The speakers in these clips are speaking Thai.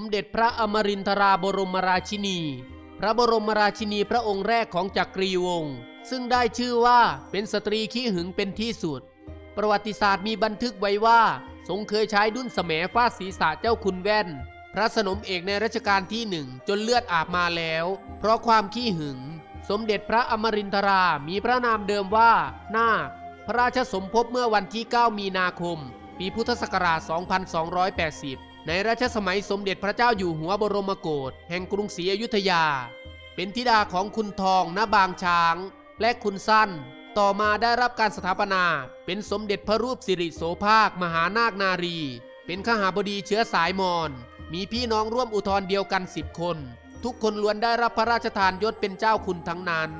มเด็จพระอมรินทราบรมราชินี พระบรมราชินีพระองค์แรกของจักรีวงศ์ซึ่งได้ชื่อว่าเป็นสตรีขี้หึงเป็นที่สุด ประวัติศาสตร์มีบันทึกไว้ว่าทรงเคยใช้ดุ้นแสมฟาดศีรษะเจ้าคุณแว่น พระสนมเอกในรัชกาลที่หนึ่งจนเลือดอาบมาแล้ว เพราะความขี้หึง สมเด็จพระอมรินทรามีพระนามเดิมว่านาคพระราชสมภพเมื่อวันที่ 9 มีนาคม ปีพุทธศักราช 2280 ในรัชสมัยสมเด็จพระเจ้าอยู่หัวบรมโกศแห่งกรุงศรีอยุธยา เป็นธิดาของคุณทองณบางช้าง และคุณสั้น ต่อมาได้รับการสถาปนา เป็นสมเด็จพระรูปสิริโสภาค มหานาคนารี เป็นขหาบดีเชื้อสายมอญมีพี่น้องร่วมอุทธรเดียวกันสิบคน ทุกคนล้วนได้รับพระราชทานยศเป็นเจ้าคุณทั้งนั้น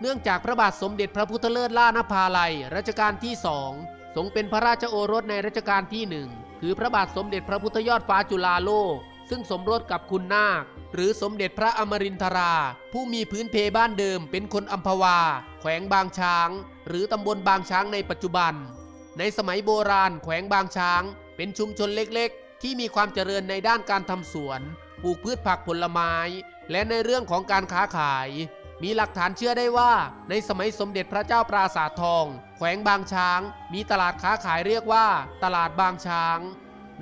เนื่องจากพระบาทสมเด็จพระพุทธเลิศล่านภาลัยรัชกาลที่สองทรงเป็นพระราชโอรสในรัชกาลที่หนึ่ง คือพระบาทสมเด็จพระพุทธยอดฟ้าจุฬาโลก ซึ่งสมรสกับคุณนาค หรือสมเด็จพระอมรินทรา ผู้มีพื้นเพบ้านเดิมเป็นคนอัมพวา แขวงบางช้าง หรือตำบลบางช้างในปัจจุบัน ในสมัยโบราณแขวงบางช้าง เป็นชุมชนเล็กๆ ที่มีความเจริญในด้านการทำสวน ปลูกพืชผักผลไม้ และในเรื่องของการค้าขาย มีหลักฐานเชื่อได้ว่า ในสมัยสมเด็จพระเจ้าปราสาททอง แขวงบางช้าง มีตลาดค้าขายเรียกว่า ตลาดบางช้าง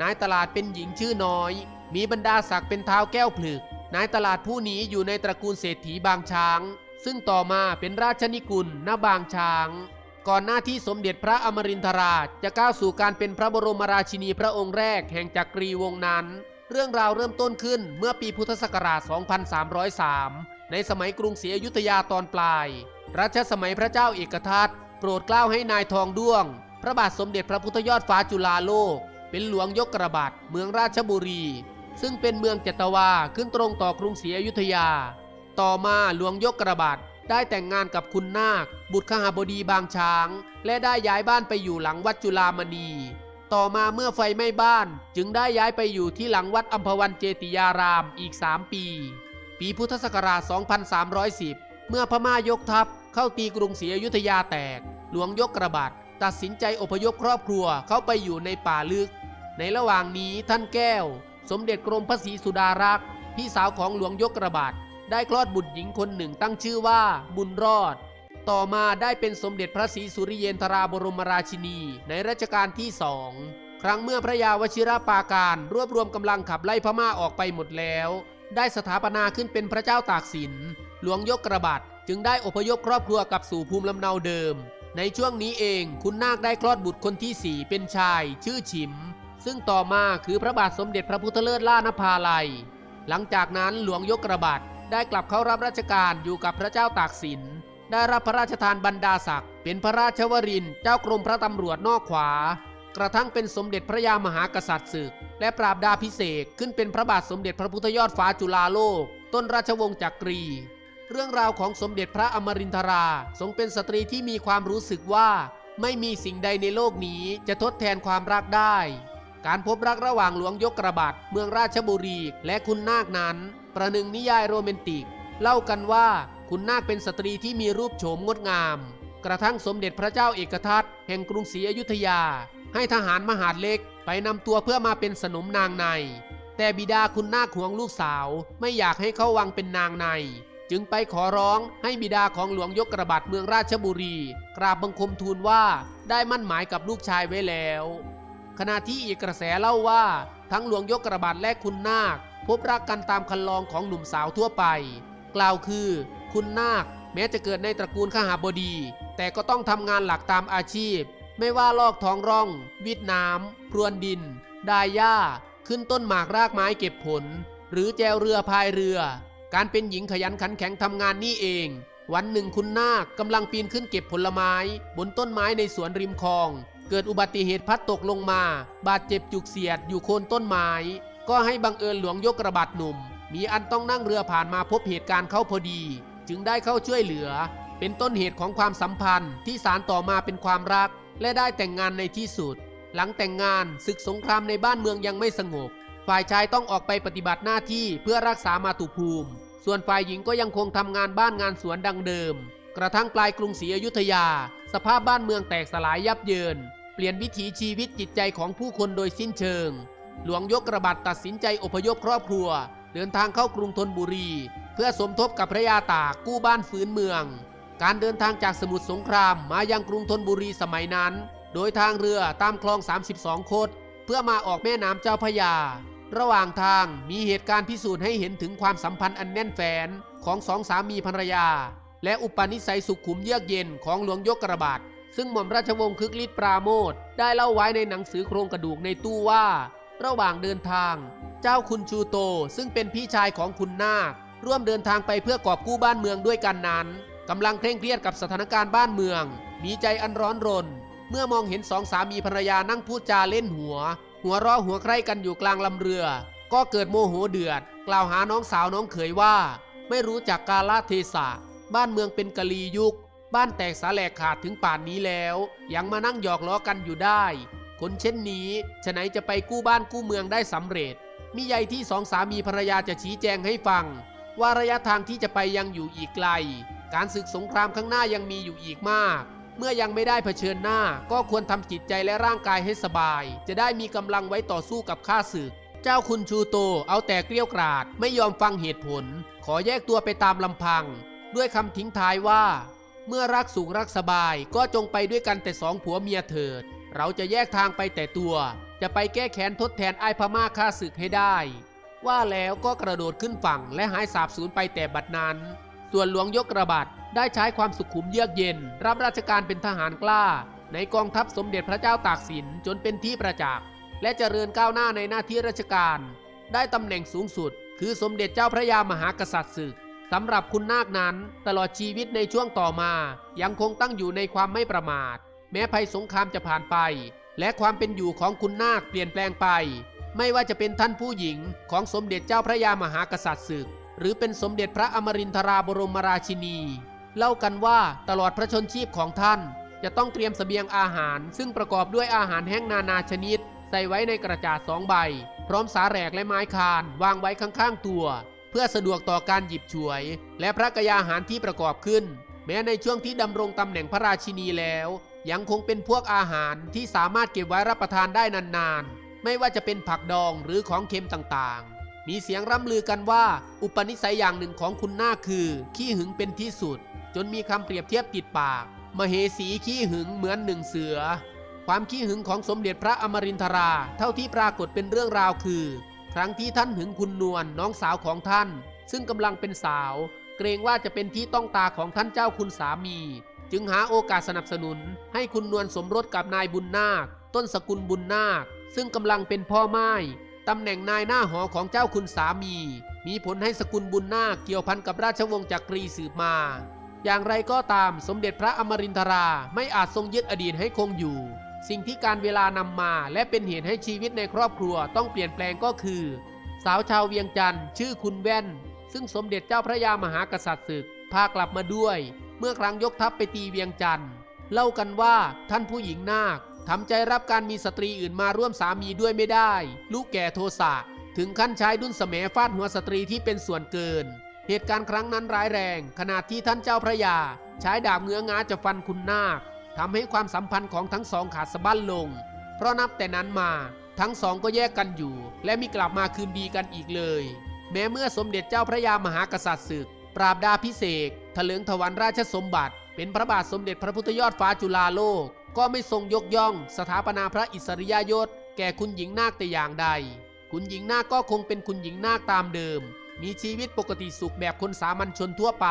นายตลาดเป็นหญิงชื่อน้อย มีบรรดาศักดิ์เป็นเท้าแก้วผลึก นายตลาดผู้นี้อยู่ในตระกูลเศรษฐีบางช้าง ซึ่งต่อมาเป็นราชนิกุลณบางช้างก่อนหน้าที่สมเด็จพระอมรินทราจะก้าวสู่การเป็นพระบรมราชินีพระองค์แรกแห่งจักรีวงศ์นั้น เรื่องราวเริ่มต้นขึ้นเมื่อปีพุทธศักราช 2303 ในสมัยกรุงศรีอยุธยาตอนปลาย รัชสมัยพระเจ้าเอกทัตโปรดเกล้าให้นายทองด้วง พระบาทสมเด็จพระพุทธยอดฟ้าจุฬาโลก เป็นหลวงยกกระบาดเมืองราชบุรี ซึ่งเป็นเมืองเจตวาขึ้นตรงต่อกรุงศรีอยุธยา ต่อมาหลวงยกกระบาดได้แต่งงานกับคุณนาค บุตรขหาบดีบางช้าง และได้ย้ายบ้านไปอยู่หลังวัดจุฬามณี ต่อมาเมื่อไฟไหม้บ้านจึงได้ย้ายไปอยู่ที่หลังวัดอัมพวันเจติยารามอีก 3 ปี ปีพุทธศักราช 2310 เมื่อพม่ายกทัพเข้าตีกรุงศรีอยุธยาแตก หลวงยกกระบาดตัดสินใจอพยพครอบครัวเข้าไปอยู่ในป่าลึก ในระหว่างนี้ท่านแก้ว สมเด็จกรมพระศรีสุดารักษ์พี่สาวของหลวงยกกระบาดได้คลอดบุตรหญิงคนหนึ่งตั้งชื่อว่าบุญรอด ต่อมาได้เป็นสมเด็จพระศรีสุริเยนทราบรมราชินีในรัชกาลที่สองครั้งเมื่อพระยาวชิรปาการรวบรวมกำลังขับไล่พม่าออกไปหมดแล้ว ได้สถาปนาขึ้นเป็นพระเจ้าตากสิน หลวงยกกระบาดจึงได้อพยพครอบครัวกลับสู่ภูมิลำเนาเดิม ในช่วงนี้เองคุณนาคได้คลอดบุตรคนที่สี่เป็นชาย ชื่อฉิม ซึ่งต่อมาคือพระบาทสมเด็จพระพุทธเลิศล่านภาลัย หลังจากนั้นหลวงยกกระบาดได้กลับเข้ารับราชการอยู่กับพระเจ้าตากสิน ได้รับพระราชทานบรรดาศักดิ์เป็นพระราชวรินเจ้ากรมพระตำรวจนอกขวา กระทั่งเป็นสมเด็จพระยามหากษัตริย์ศึก และปราบดาพิเศษขึ้นเป็นพระบาทสมเด็จพระพุทธยอดฟ้าจุฬาโลก ต้นราชวงศ์จักรี เรื่องราวของสมเด็จพระอมรินทราทรงเป็นสตรีที่มีความรู้สึกว่าไม่มีสิ่งใดในโลกนี้จะทดแทนความรักได้ การพบรักระหว่างหลวงยกกระบาดเมืองราชบุรีและคุณนาคนั้น ประหนึ่งนิยายโรแมนติก เล่ากันว่าคุณนาคเป็นสตรีที่มีรูปโฉมงดงาม กระทั่งสมเด็จพระเจ้าเอกทัตแห่งกรุงศรีอยุธยา ให้ทหารมหาดเล็กไปนำตัวเพื่อมาเป็นสนมนางใน แต่บิดาคุณนาคห่วงลูกสาวไม่อยากให้เข้าวังเป็นนางใน จึงไปขอร้องให้บิดาของหลวงยกกระบาดเมืองราชบุรี กราบบังคมทูลว่าได้มั่นหมายกับลูกชายไว้แล้ว ขณะที่อีกกระแสเล่าว่า ทั้งหลวงยกกระบาดและคุณนาค พบรักกันตามคันลองของหนุ่มสาวทั่วไป กล่าวคือ คุณนาคแม้จะเกิดในตระกูลข้าหาบดี แต่ก็ต้องทำงานหลักตามอาชีพ ไม่ว่าลอกท้องร่อง วิดน้ำพรวนดิน ดายหญ้า ขึ้นต้นหมากรากไม้เก็บผล หรือแจวเรือพายเรือ การเป็นหญิงขยันขันแข็งทำงานนี่เอง วันหนึ่งคุณนาคกำลังปีนขึ้นเก็บผลไม้ บนต้นไม้ในสวนริมคลอง เกิดอุบัติเหตุพัดตกลงมา บาดเจ็บจุกเสียดอยู่โคนต้นไม้ ก็ให้บังเอิญหลวงยกกระบาดหนุ่ม มีอันต้องนั่งเรือผ่านมาพบเหตุการณ์เข้าพอดี จึงได้เข้าช่วยเหลือ เป็นต้นเหตุของความสัมพันธ์ที่สารต่อมาเป็นความรัก และได้แต่งงานในที่สุด หลังแต่งงานศึกสงครามในบ้านเมืองยังไม่สงบ ฝ่ายชายต้องออกไปปฏิบัติหน้าที่เพื่อรักษามาตุภูมิ ส่วนฝ่ายหญิงก็ยังคงทำงานบ้านงานสวนดังเดิม กระทั่งปลายกรุงศรีอยุธยา สภาพบ้านเมืองแตกสลายยับเยิน เปลี่ยนวิถีชีวิตจิตใจของผู้คนโดยสิ้นเชิง หลวงยกระบัดตัดสินใจอพยพครอบครัว เดินทางเข้ากรุงธนบุรี เพื่อสมทบกับพระยาตากกู้บ้านฟื้นเมือง การเดินทางจากสมุทรสงครามมายังกรุงธนบุรีสมัยนั้น โดยทางเรือตามคลอง 32โคตเพื่อมาออกแม่น้ำเจ้าพยา ระหว่างทางมีเหตุการณ์พิสูจน์ให้เห็นถึงความสัมพันธ์อันแน่นแฟนของสองสามีภรรยา และอุปนิสัยสุขุมเยือกเย็นของหลวงยกกระบาดซึ่งหม่อมราชวงศ์คึกฤทธิ์ปราโมทได้เล่าไว้ในหนังสือโครงกระดูกในตู้ว่า ระหว่างเดินทาง เจ้าคุณชูโตซึ่งเป็นพี่ชายของคุณนาคร่วมเดินทางไปเพื่อกอบกู้บ้านเมืองด้วยกันนั้น กำลังเคร่งเครียดกับสถานการณ์บ้านเมือง มีใจอันร้อนรน เมื่อมองเห็นสองสามีภรรยานั่งพูดจาเล่นหัว หัวร้อหัวใคร่กันอยู่กลางลำเรือ ก็เกิดโมโหเดือด กล่าวหาน้องสาวน้องเขยว่า ไม่รู้จักกาลเทศะ บ้านเมืองเป็นกะลียุค บ้านแตกสาแหลกขาดถึงป่านนี้แล้ว ยังมานั่งหยอกล้อกันอยู่ได้ คนเช่นนี้ฉะไหนจะไปกู้บ้านกู้เมืองได้สำเร็จมิใหญ่ที่สองสามีภรรยาจะชี้แจงให้ฟัง ว่าระยะทางที่จะไปยังอยู่อีกไกล การศึกสงครามข้างหน้ายังมีอยู่อีกมาก เมื่อยังไม่ได้เผชิญหน้า ก็ควรทำจิตใจและร่างกายให้สบาย จะได้มีกำลังไว้ต่อสู้กับข้าศึก เจ้าคุณชูโตเอาแต่เกลี้ยวกราด ไม่ยอมฟังเหตุผล ขอแยกตัวไปตามลำพัง ด้วยคำทิ้งท้ายว่า เมื่อรักสุขรักสบายก็จงไปด้วยกันแต่สองผัวเมียเถิด เราจะแยกทางไปแต่ตัว จะไปแก้แค้นทดแทนไอ้พม่าฆ่าศึกให้ได้ ว่าแล้วก็กระโดดขึ้นฝั่งและหายสาบสูญไปแต่บัดนั้น ส่วนหลวงยกระบาดได้ใช้ความสุขุมเยือกเย็น รับราชการเป็นทหารกล้า ในกองทัพสมเด็จพระเจ้าตากสินจนเป็นที่ประจักษ์และเจริญก้าวหน้าในหน้าที่ราชการ ได้ตำแหน่งสูงสุด คือสมเด็จเจ้าพระยามหากษัตริย์ศึกสำหรับคุณนาคนั้น ตลอดชีวิตในช่วงต่อมา ยังคงตั้งอยู่ในความไม่ประมาท แม้ภัยสงครามจะผ่านไป และความเป็นอยู่ของคุณนาคเปลี่ยนแปลงไป ไม่ว่าจะเป็นท่านผู้หญิงของสมเด็จเจ้าพระยามหากษัตริย์ศึก หรือเป็นสมเด็จพระอมรินทราบรมราชินี เล่ากันว่าตลอดพระชนชีพของท่าน จะต้องเตรียมเสบียงอาหาร ซึ่งประกอบด้วยอาหารแห้งนานาชนิด ใส่ไว้ในกระจาดสองใบ พร้อมสาแหรกและไม้คานวางไว้ข้างๆตัว เพื่อสะดวกต่อการหยิบฉวย และพระกยาหารที่ประกอบขึ้น แม้ในช่วงที่ดำรงตำแหน่งพระราชินีแล้ว ยังคงเป็นพวกอาหารที่สามารถเก็บไว้รับประทานได้นานๆไม่ว่าจะเป็นผักดองหรือของเค็มต่างๆ มีเสียงร่ำลือกันว่า อุปนิสัยอย่างหนึ่งของคุณหน้าคือ ขี้หึงเป็นที่สุด จนมีคำเปรียบเทียบติดปาก มเหสีขี้หึงเหมือนหนึ่งเสือ ความขี้หึงของสมเด็จพระอมรินทรา เท่าที่ปรากฏเป็นเรื่องราวคือ ครั้งที่ท่านหึงคุณนวลน้องสาวของท่าน ซึ่งกำลังเป็นสาว เกรงว่าจะเป็นที่ต้องตาของท่านเจ้าคุณสามี จึงหาโอกาสสนับสนุน ให้คุณนวลสมรสกับนายบุญนาค ต้นสกุลบุญนาค ซึ่งกำลังเป็นพ่อไม้ ตำแหน่งนายหน้าหอของเจ้าคุณสามี มีผลให้สกุลบุญนาคเกี่ยวพันกับราชวงศ์จักรีสืบมา อย่างไรก็ตามสมเด็จพระอมรินทราไม่อาจทรงยึดอดีตให้คงอยู่ สิ่งที่การเวลานำมาและเป็นเหตุให้ชีวิตในครอบครัวต้องเปลี่ยนแปลงก็คือ สาวชาวเวียงจันทร์ชื่อคุณแว่น ซึ่งสมเด็จเจ้าพระยามหากษัตริย์ศึก พากลับมาด้วย เมื่อครั้งยกทัพไปตีเวียงจันทร์เล่ากันว่าท่านผู้หญิงนาคทำใจรับการมีสตรีอื่นมาร่วมสามีด้วยไม่ได้ ลูกแก่โทสะถึงขั้นใช้ดุนสแสมฟาดหัวสตรีที่เป็นส่วนเกิน เหตุการณ์ครั้งนั้นร้ายแรงขนาดที่ท่านเจ้าพระยา ใช้ดาบเงื้องาจะฟันคุณนาคทำให้ความสัมพันธ์ของทั้งสองขาดสะบั้นลง เพราะนับแต่นั้นมา ทั้งสองก็แยกกันอยู่ และมีกลับมาคืนดีกันอีกเลย แม้เมื่อสมเด็จเจ้าพระยามหากษัตริย์ศึก ปราบดาพิเศษถลิงถวันราชสมบัติ เป็นพระบาทสมเด็จพระพุทธยอดฟ้าจุฬาโลก ก็ไม่ทรงยกย่องสถาปนาพระอิสริยยศ แก่คุณหญิงนาคแต่อย่างใด คุณหญิงนาคก็คงเป็นคุณหญิงนาคตามเดิม มีชีวิตปกติสุขแบบคนสามัญชนทั่วไป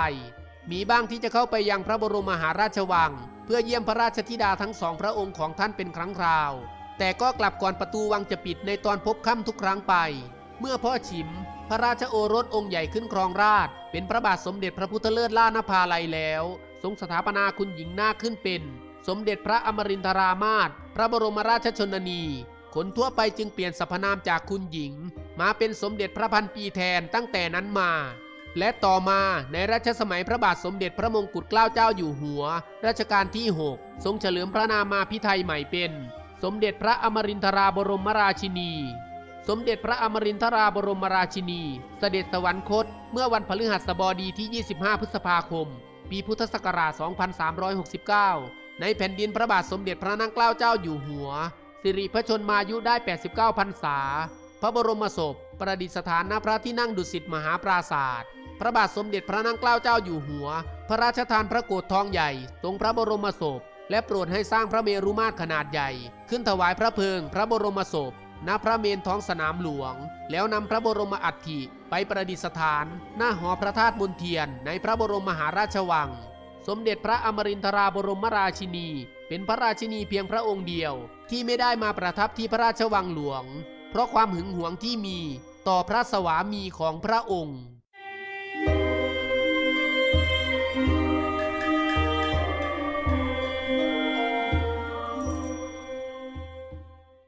มีบ้างที่จะเข้าไปยังพระบรมมหาราชวัง เพื่อเยี่ยมพระราชธิดาทั้งสองพระองค์ของท่านเป็นครั้งคราว แต่ก็กลับก่อนประตูวังจะปิดในตอนพบค่ำทุกครั้งไป เมื่อพ่อฉิม พระราชโอรสองค์ใหญ่ขึ้นครองราช เป็นพระบาทสมเด็จพระพุทธเลิศล่านภาลัยแล้ว ทรงสถาปนาคุณหญิงนาคขึ้นเป็น สมเด็จพระอมรินทรามาศพระบรมราชชนนี คนทั่วไปจึงเปลี่ยนสรรพนามจากคุณหญิง มาเป็นสมเด็จพระพันปีแทนตั้งแต่นั้นมา และต่อมาในรัชสมัยพระบาทสมเด็จพระมงกุฎเกล้าเจ้าอยู่หัว รัชกาลที่ 6 ทรงเฉลิมพระนามาพิไทยใหม่เป็น สมเด็จพระอมรินทราบรมราชินีสมเด็จพระอมรินทราบรมราชินี เสด็จสวรรคต เมื่อวันพฤหัสบดีที่ 25 พฤษภาคม ปีพุทธศักราช 2369 ในแผ่นดินพระบาทสมเด็จพระนั่งเกล้าเจ้าอยู่หัว สิริพระชนมายุได้ 89พรรษา พระบรมศพ ประดิษฐานณพระที่นั่งดุสิตมหาปราศาสตร์พระบาทสมเด็จพระนางเกล้าเจ้าอยู่หัว พระราชทานพระโกรธทองใหญ่ทรงพระบรมศพ และโปรดให้สร้างพระเมรุมาตรขนาดใหญ่ ขึ้นถวายพระเพลิง พระบรมศพ ณ พระเมนท้องสนามหลวง แล้วนำพระบรมอัฐิไปประดิษฐาน หน้าหอพระธาตุมนเทียนในพระบรมมหาราชวัง สมเด็จพระอมรินทราบรมราชินี เป็นพระราชินีเพียงพระองค์เดียว ที่ไม่ได้มาประทับที่พระราชวังหลวง เพราะความหึงหวงที่มีต่อพระสวามีของพระองค์